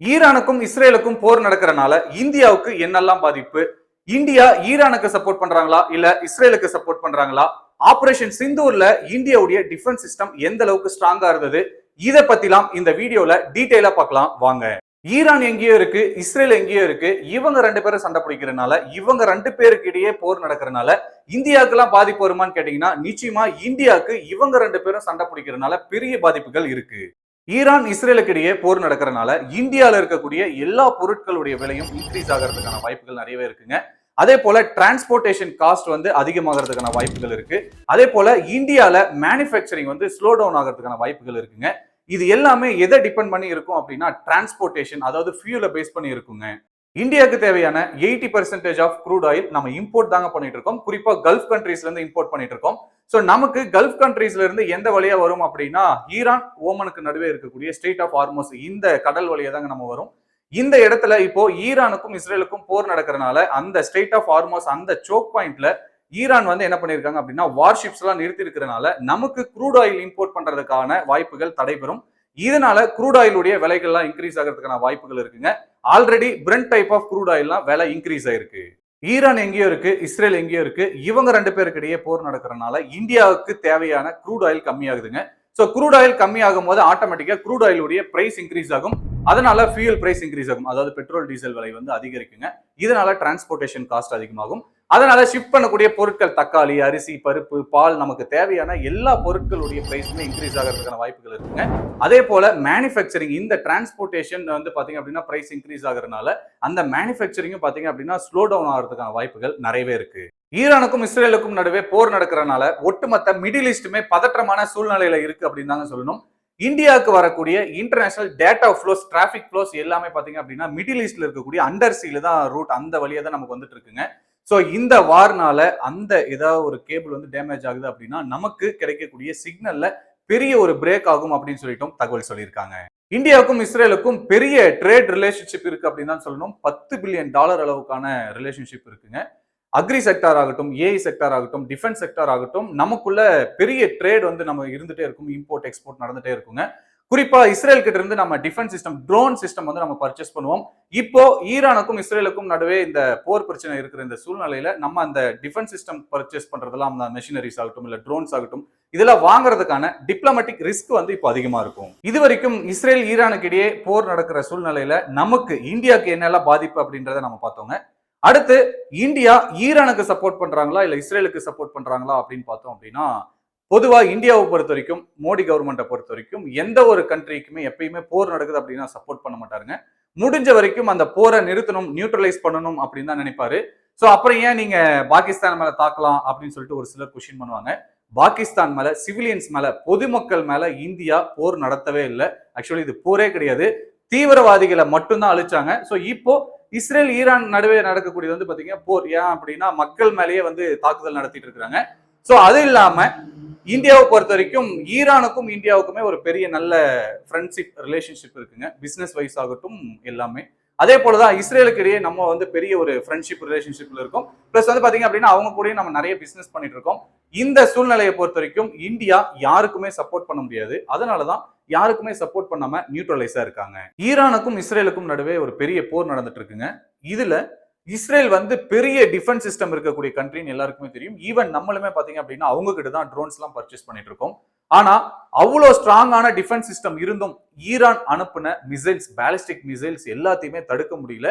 ஈரானுக்கும் இஸ்ரேலுக்கும் போர் நடக்கிறனால இந்தியாவுக்கு என்னெல்லாம் பாதிப்பு? இந்தியா ஈரானுக்கு சப்போர்ட் பண்றாங்களா? இல்ல இஸ்ரேலுக்கு சப்போர்ட் பண்றாங்களா? ஆபரேஷன் சிந்தூர்ல இந்தியாவுடைய டிஃபென்ஸ் சிஸ்டம் எந்த அளவுக்கு ஸ்ட்ராங்கா இருந்தது? இதை பத்திலாம் இந்த வீடியோல டீட்டெயிலா பார்க்கலாம். வாங்க. ஈரான் எங்கேயோ இருக்கு இஸ்ரேல் எங்கேயோ இருக்கு. இவங்க ரெண்டு பேரும் சண்டை பிடிக்கிறனால இவங்க ரெண்டு பேருக்கு இடையே போர் நடக்கிறனால இந்தியாவுக்கு எல்லாம் பாதிப்பு வருமான்னு கேட்டீங்கன்னா நிச்சயமா இந்தியாவுக்கு இவங்க ரெண்டு பேரும் சண்டை பிடிக்கிறனால பெரிய பாதிப்புகள் இருக்கு. ஈரான் இஸ்ரேலுக்கு இடையே போர் நடக்கிறனால இந்தியாவில் இருக்கக்கூடிய எல்லா பொருட்களுடைய விலையும் இன்க்ரீஸ் ஆகிறதுக்கான வாய்ப்புகள் நிறையவே இருக்குங்க. அதே போல டிரான்ஸ்போர்ட்டேஷன் காஸ்ட் வந்து அதிகமாகிறதுக்கான வாய்ப்புகள் இருக்கு. அதே போல இந்தியாவில் மேனுஃபேக்சரிங் வந்து ஸ்லோ டவுன் ஆகிறதுக்கான வாய்ப்புகள் இருக்குங்க. இது எல்லாமே எதை டிபெண்ட் பண்ணி இருக்கும் அப்படின்னா டிரான்ஸ்போர்ட்டேஷன் அதாவது ஃபியூலை பேஸ் பண்ணி இருக்குங்க. இந்தியாவுக்கு தேவையான eighty percentage of crude oil நம்ம இம்போர்ட் தாங்க பண்ணிட்டு இருக்கோம். குறிப்பா கல்ஃப் கண்ட்ரீஸ்ல இருந்து இம்போர்ட் பண்ணிட்டு இருக்கோம். ஸோ நமக்கு கல்ஃப் கண்ட்ரீஸ்ல இருந்து எந்த வழியா வரும் அப்படின்னா ஈரான் ஓமனுக்கு நடுவே இருக்கக்கூடிய ஸ்டேட் ஆஃப் ஆர்மோஸ் இந்த கடல் வழியா தாங்க நம்ம வரும். இந்த இடத்துல இப்போ ஈரானுக்கும் இஸ்ரேலுக்கும் போர் நடக்கிறனால அந்த ஸ்டேட் ஆஃப் ஆர்மோஸ் அந்த சோக் பாயிண்ட்ல ஈரான் வந்து என்ன பண்ணிருக்காங்க அப்படின்னா வார்ஷிப்ஸ் எல்லாம் நிறுத்தி இருக்கிறனால நமக்கு க்ரூட் ஆயில் இம்போர்ட் பண்றதுக்கான வாய்ப்புகள் தடைபெறும். இதனால க்ரூட் ஆயிலுடைய விலைகள்லாம் இன்க்ரீஸ் ஆகிறதுக்கான வாய்ப்புகள் இருக்குங்க. Already brent type of crude ஆயில்லாம் விலை இன்க்ரீஸ் ஆயிருக்கு. ஈரான் எங்கேயோ இருக்கு இஸ்ரேல் எங்கேயோ இருக்கு. இவங்க ரெண்டு பேருக்கு இடையே போர் நடக்கிறனால இந்தியாவுக்கு தேவையான க்ரூட் ஆயில் கம்மியாகுதுங்க. ஸோ க்ரூட் ஆயில் கம்மியாகும் போது ஆட்டோமேட்டிக்காக க்ரூட் ஆயிலுடைய பிரைஸ் இன்க்ரீஸ் ஆகும். அதனால ஃபியூல் பிரைஸ் இன்க்ரீஸ் ஆகும். அதாவது பெட்ரோல் டீசல் விலை வந்து அதிகரிக்குங்க. இதனால டிரான்ஸ்போர்ட்டேஷன் காஸ்ட் அதிகமாகும். அதனால ஷிஃப்ட் பண்ணக்கூடிய பொருட்கள் தக்காளி அரிசி பருப்பு பால் நமக்கு தேவையான எல்லா பொருட்களுடைய பிரைஸுமே இன்க்ரீஸ் ஆகிறதுக்கான வாய்ப்புகள் இருக்குங்க. அதே போல மேனுஃபேக்சரிங் இந்த டிரான்ஸ்போர்ட்டேஷன் வந்து பாத்தீங்க அப்படின்னா பிரைஸ் இன்க்ரீஸ் ஆகுறதுனால அந்த மேனுஃபேக்சரிங்கும் பாத்தீங்க அப்படின்னா ஸ்லோ டவுன் ஆகிறதுக்கான வாய்ப்புகள் நிறையவே இருக்கு. ஈரானுக்கும் இஸ்ரேலுக்கும் நடுவே போர் நடக்கிறனால ஒட்டுமொத்த மிடில் ஈஸ்ட்டுமே பதற்றமான சூழ்நிலையில இருக்கு அப்படின்னு தாங்க சொல்லணும். இந்தியாவுக்கு வரக்கூடிய international data flows traffic flows எல்லாமே பார்த்தீங்க அப்படின்னா மிடில் ஈஸ்ட்ல இருக்கக்கூடிய அண்டர் தான் ரூட் அந்த வழியாக தான் நமக்கு வந்துட்டு இருக்குங்க. ஸோ இந்த வார்னால அந்த ஏதாவது ஒரு கேபிள் வந்து டேமேஜ் ஆகுது அப்படின்னா நமக்கு கிடைக்கக்கூடிய சிக்னல்ல பெரிய ஒரு பிரேக் ஆகும் அப்படின்னு சொல்லிட்டும் தகவல் சொல்லியிருக்காங்க. இந்தியாவுக்கும் இஸ்ரேலுக்கும் பெரிய ட்ரேட் ரிலேஷன்ஷிப் இருக்கு அப்படின்னு தான் சொல்லணும். பத்து பில்லியன் டாலர் அளவுக்கான ரிலேஷன்ஷிப் இருக்குங்க. அக்ரி செக்டார் ஆகட்டும் ஏஐ செக்டார் ஆகட்டும் டிஃபென்ஸ் செக்டார் ஆகட்டும் நமக்குள்ள பெரிய ட்ரேட் வந்து நம்ம இருந்துட்டே இருக்கும் இம்போர்ட் எக்ஸ்போர்ட் நடந்துட்டே இருக்குங்க. குறிப்பா இஸ்ரேல் கிட்ட இருந்து நம்ம டிஃபென்ஸ் சிஸ்டம் ட்ரோன் சிஸ்டம் வந்து நம்ம பர்ச்சேஸ் பண்ணுவோம். இப்போ ஈரானுக்கும் இஸ்ரேலுக்கும் நடுவே இந்த போர் பிரச்சனை இருக்கிற இந்த சூழ்நிலையில நம்ம அந்த டிஃபென்ஸ் சிஸ்டம் பர்ச்சேஸ் பண்றதெல்லாம் அந்த மெஷினரிஸ் ஆகட்டும் இல்ல ட்ரோன்ஸ் ஆகட்டும் இதெல்லாம் வாங்குறதுக்கான டிப்ளமேட்டிக் ரிஸ்க் வந்து இப்போ அதிகமா இருக்கும். இது வரைக்கும் இஸ்ரேல் ஈரானுக்கு இடையே போர் நடக்கிற சூழ்நிலையில நமக்கு இந்தியாவுக்கு என்னெல்லாம் பாதிப்பு அப்படின்றத நம்ம பார்த்தோங்க. அடுத்து இந்தியா ஈரானுக்கு சப்போர்ட் பண்றாங்களா இல்ல இஸ்ரேலுக்கு சப்போர்ட் பண்றாங்களா அப்படின்னு பார்த்தோம் அப்படின்னா பொதுவா இந்தியாவை பொறுத்த வரைக்கும் மோடி கவர்மெண்ட்டை பொறுத்த வரைக்கும் எந்த ஒரு கண்ட்ரிக்குமே எப்பயுமே போர் நடக்குது அப்படின்னா சப்போர்ட் பண்ண மாட்டாருங்க. முடிஞ்ச வரைக்கும் அந்த போரை நிறுத்தணும் நியூட்ரலைஸ் பண்ணணும் அப்படின்னு தான் நினைப்பாரு. ஸோ அப்புறம் ஏன் நீங்க பாகிஸ்தான் மேல தாக்கலாம் அப்படின்னு சொல்லிட்டு ஒரு சிலர் கொஸ்டின் பண்ணுவாங்க. பாகிஸ்தான் மேல சிவிலியன்ஸ் மேல பொதுமக்கள் மேல இந்தியா போர் நடத்தவே இல்லை. ஆக்சுவலி இது போரே கிடையாது. தீவிரவாதிகளை மட்டும்தான் அழிச்சாங்க. ஸோ இப்போ இஸ்ரேல் ஈரான் நடுவே நடக்கக்கூடியது வந்து பாத்தீங்கன்னா போர். ஏன் அப்படின்னா மக்கள் மேலேயே வந்து தாக்குதல் நடத்திட்டு இருக்கிறாங்க ஸோ அது இல்லாம இந்தியாவை பொறுத்த வரைக்கும் ஈரானுக்கும் இந்தியாவுக்குமே ஒரு பெரிய நல்ல ஃப்ரெண்ட்ஷிப் ரிலேஷன்ஷிப் இருக்குங்க. பிஸ்னஸ் வைஸ் ஆகட்டும் எல்லாமே. அதே போலதான் இஸ்ரேலுக்கு இடையே நம்ம வந்து பெரிய ஒரு ஃப்ரெண்ட்ஷிப் ரிலேஷன்ஷிப்ல இருக்கும். பிளஸ் வந்து பாத்தீங்க அப்படின்னா அவங்க கூட நம்ம நிறைய பிசினஸ் பண்ணிட்டு இருக்கோம். இந்த சூழ்நிலையை பொறுத்த வரைக்கும் இந்தியா யாருக்குமே சப்போர்ட் பண்ண முடியாது. அதனாலதான் யாருக்குமே சப்போர்ட் பண்ணாம நியூட்ரலைஸா இருக்காங்க. ஈரானுக்கும் இஸ்ரேலுக்கும் நடுவே ஒரு பெரிய போர் நடந்துட்டு இருக்குங்க. இதுல இஸ்ரேல் வந்து பெரிய டிஃபென்ஸ் சிஸ்டம் இருக்கக்கூடிய கண்ட்ரின்னு எல்லாருக்குமே தெரியும். ஈவன் நம்மளுமே பாத்தீங்க அப்படின்னா அவங்க கிட்ட தான் ட்ரோன்ஸ் எல்லாம் பர்ச்சேஸ் பண்ணிட்டு இருக்கோம். ஆனா அவ்வளோ ஸ்ட்ராங்கான டிஃபென்ஸ் சிஸ்டம் இருந்தும் ஈரான் அனுப்பின மிசைல்ஸ் பேலிஸ்டிக் மிசைல்ஸ் எல்லாத்தையுமே தடுக்க முடியல.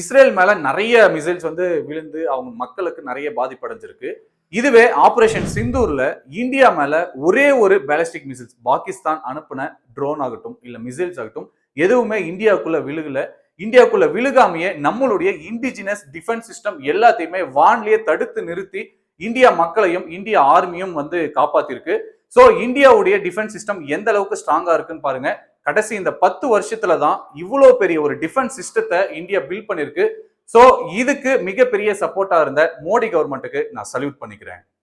இஸ்ரேல் மேல நிறைய மிசைல்ஸ் வந்து விழுந்து அவங்க மக்களுக்கு நிறைய பாதிப்படைஞ்சிருக்கு. இதுவே ஆபரேஷன் சிந்தூர்ல இந்தியா மேல ஒரே ஒரு பேலிஸ்டிக் மிசைல்ஸ் பாகிஸ்தான் அனுப்பின ட்ரோன் ஆகட்டும் இல்ல மிசைல்ஸ் ஆகட்டும் எதுவுமே இந்தியாவுக்குள்ள விழுகல. இந்தியாவுக்குள்ள விழுகாமையே நம்மளுடைய இண்டிஜினஸ் டிஃபென்ஸ் சிஸ்டம் எல்லாத்தையுமே வான்லயே தடுத்து நிறுத்தி இந்தியா மக்களையும் இந்திய ஆர்மியும் வந்து காப்பாத்திருக்கு. சோ இந்தியாவுடைய டிஃபென்ஸ் சிஸ்டம் எந்த அளவுக்கு ஸ்ட்ராங்கா இருக்குன்னு பாருங்க. கடைசி இந்த பத்து வருஷத்துல தான் இவ்வளோ பெரிய ஒரு டிஃபென்ஸ் சிஸ்டத்தை இந்தியா பில்ட் பண்ணிருக்கு. சோ இதுக்கு மிகப்பெரிய சப்போர்ட்டா இருந்த மோடி கவர்மெண்ட்டுக்கு நான் சல்யூட் பண்ணிக்கிறேன்.